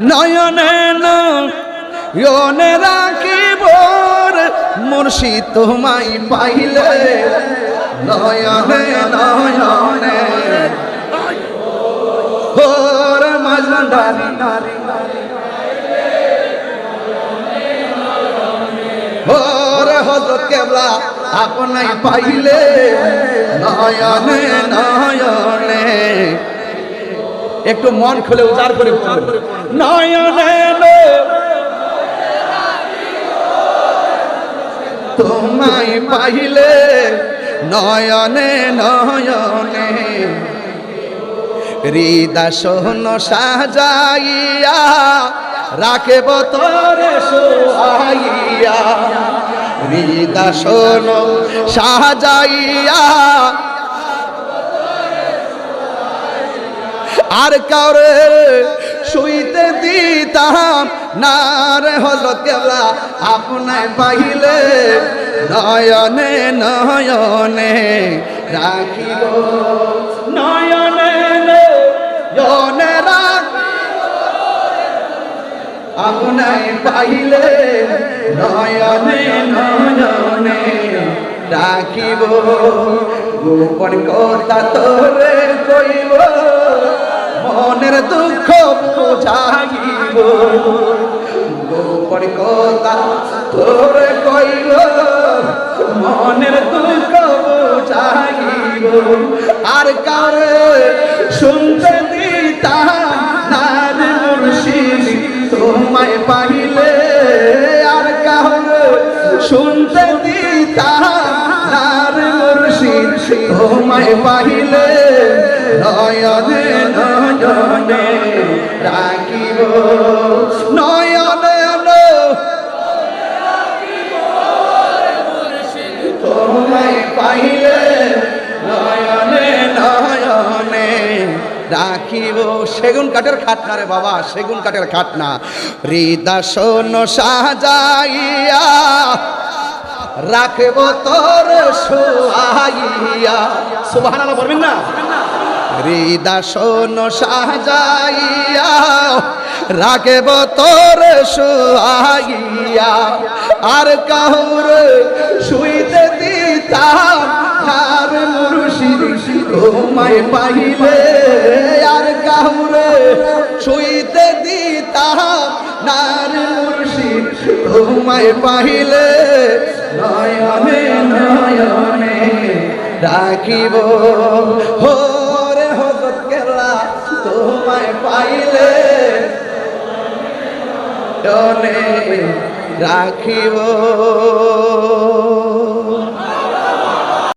নয়নে নয়নে রাখিব মুর্শি তোমায় পাইলে। নয়নে নয়নে। ওর মাজদারি ওরে হজরত কেবলা আপনাই পাইলে। নয়নে নয়নে একটু মন খুলে উজাড় করে। নয়নে তোমায় পাইলে নয়নে নয়নে হৃদাসন সাজাইয়া রাখে বতরে সোয়াইয়া হৃদাসন সাজাইয়া আর কাউরে শুইতে দিতাম না রে হলো কেবলা। আপনায় পাইলে নয়নে নয়নে রাখিব। নয়নে নয়নে আপনায় পাইলে নয়নে নয়নে রাখিব। গোপন কথা তোরে কইব। মনের দুঃখ বুঝাইব। গোপন কথা তোরে কইব মনের দুঃখ বুঝাইব। আর কারে শুনতে তোমায় পাইলে আর কারে শুনতে দিতা না রে মুর্শিদ, তোমায় পাইলে নয়নে নয়নে রাখিব। নয়নে নয়নে রাখিব। সেগুন কাঠের খাট না রে বাবা, সেগুন কাঠের খাট না হৃদাসন সাজাইয়া, রাখব তোর সুহাইয়া সুবহানাল্লাহ বলবেন না? হৃদাসন সাজাইয়া, রাখব তোর সোয়াইয়া আর কাহুর শুইতে দিতাম আর মুর্শিদ তোমায় পাইলে। আর কাহুর শুইতে দিতাম নার মুর্শিদ তোমায় পাইলে। নয়নে নয়নে রাখিব হোরে কেলা তোমায় পাইলে রাখিব।